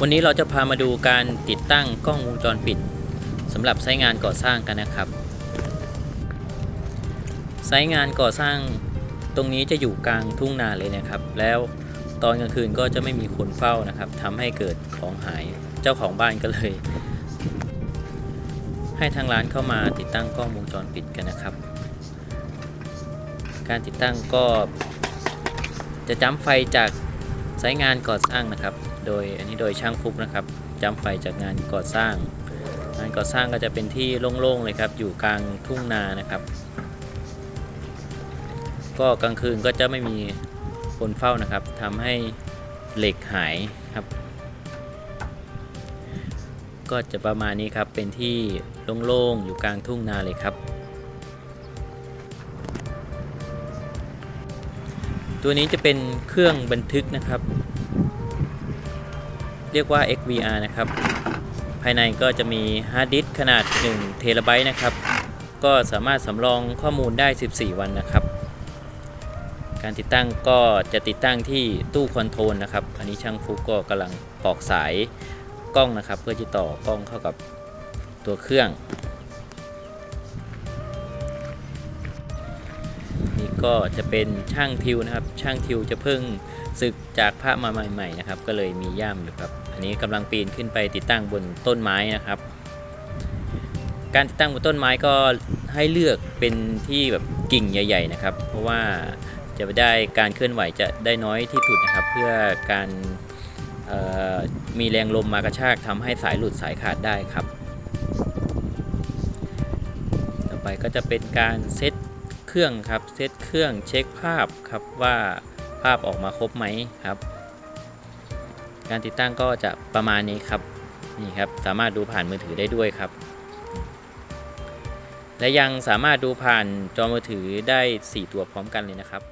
วันนี้เราจะพามาดูการติดตั้งกล้องวงจรปิดสำหรับไซต์งานก่อสร้างกันนะครับไซต์งานก่อสร้างตรงนี้จะอยู่กลางทุ่งนาเลยนะครับ แล้วตอนกลางคืนก็จะไม่มีคนเฝ้านะครับทำให้เกิดของหายเจ้าของบ้านก็เลย ให้ทางร้านเข้ามาติดตั้งกล้องวงจรปิดกันนะครับ การติดตั้งก็จะจ้ำไฟจากไซต์งานก่อสร้างนะครับ โดยอันนี้โดยช่างฟุกนะครับจำไฟจากงานก่อสร้าง งานก่อสร้างก็จะเป็นที่โล่งๆเลยครับ อยู่กลางทุ่งนานะครับ ก็กลางคืนก็จะไม่มีคนเฝ้านะครับทำให้เหล็กหายครับ ก็จะประมาณนี้ครับเป็นที่โล่งๆอยู่กลางทุ่งนาเลยครับ ตัวนี้จะเป็นเครื่องบันทึกนะครับ เรียกว่า XVR นะครับ ภายในก็จะมีฮาร์ดดิสก์ขนาด1เทราไบต์นะครับ ก็สามารถสำรองข้อมูลได้ 14 วันนะครับ การติดตั้งก็จะติดตั้งที่ตู้คอนโทรลนะครับ อันนี้ช่างฟุกก็กำลังปอกสายกล้องนะครับ เพื่อจะต่อกล้องเข้ากับตัวเครื่องนี่ก็จะเป็นช่างทิวนะครับ ช่างทิวจะเพิ่งศึกจากพระมาใหม่ๆนะครับ ก็เลยมีย่ามอยู่ครับ อันนี้กำลังปีนขึ้นไปติดตั้งบนต้นไม้นะครับ การติดตั้งบนต้นไม้ก็ให้เลือกเป็นที่แบบกิ่งใหญ่ ๆ นะครับ เพราะว่าจะได้การเคลื่อนไหวจะได้น้อยที่สุดนะครับ เพื่อการมีแรงลมมากระชากทำให้สายหลุดสายขาดได้ครับ ต่อไปก็จะเป็นการเซตเครื่องครับ เซตเครื่องเช็คภาพครับว่าภาพออกมาครบไหมครับ การติดตั้งก็จะประมาณนี้ครับนี่ครับสามารถดูผ่านมือถือได้ด้วยครับ และยังสามารถดูผ่านจอมือถือได้ 4 ตัวพร้อมกันเลยนะครับ